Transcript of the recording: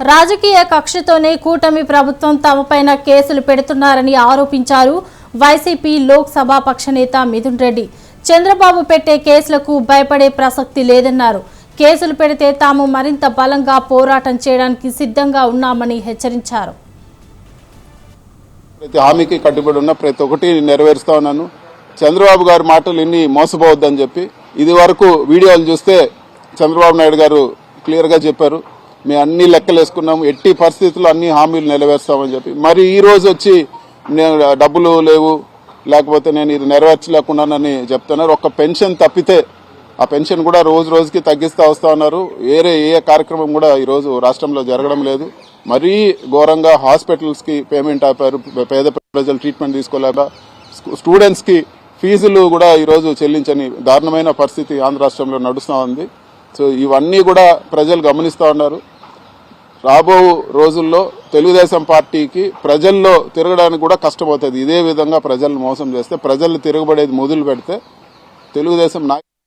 రాజకీయ కక్షతోనే కూటమి ప్రభుత్వం తమపైన కేసులు పెడుతున్నారని ఆరోపించారు వైసీపీ లోక్సభ పక్ష నేత మిథున్ రెడ్డి. చంద్రబాబు పెట్టే కేసులకు భయపడే ప్రసక్తి లేదన్నారు. కేసులు పెడితే తాము మరింత బలంగా పోరాటం చేయడానికి సిద్ధంగా ఉన్నామని హెచ్చరించారు. ప్రతి హామీకి కట్టుబడి ఉన్న ప్రతి ఒక్కటి నెరవేరుస్తా ఉన్నాను. చంద్రబాబు గారి మాటలు ఇన్ని మోసపోవద్దని చెప్పి ఇది వరకు వీడియోలు చూస్తే చంద్రబాబు నాయుడు గారు క్లియర్గా చెప్పారు. మేము అన్ని లెక్కలు వేసుకున్నాము ఎట్టి పరిస్థితుల్లో అన్ని హామీలు నెరవేరుస్తామని చెప్పి. మరి ఈ రోజు వచ్చి నేను డబ్బులు లేవు లేకపోతే నేను ఇది నెరవేర్చలేకున్నానని చెప్తున్నారు. ఒక్క పెన్షన్ తప్పితే ఆ పెన్షన్ కూడా రోజు రోజుకి తగ్గిస్తూ వస్తూ ఉన్నారు. వేరే ఏ కార్యక్రమం కూడా ఈరోజు రాష్ట్రంలో జరగడం లేదు. మరీ ఘోరంగా హాస్పిటల్స్కి పేమెంట్ ఆపారు పేద ప్రజలు ట్రీట్మెంట్ తీసుకోలేక స్టూడెంట్స్కి ఫీజులు కూడా ఈరోజు చెల్లించని దారుణమైన పరిస్థితి ఆంధ్ర రాష్ట్రంలో నడుస్తూ ఉంది. సో ఇవన్నీ కూడా ప్రజలు గమనిస్తూ ఉన్నారు. రాబో రోజుల్లో తెలుగుదేశం పార్టీకి ప్రజల్లో తిరగడానికి కూడా కష్టమవుతుంది. ఇదే విధంగా ప్రజలను మోసం చేస్తే ప్రజలు తిరగబడేది మొదలు పెడితే తెలుగుదేశం నాయ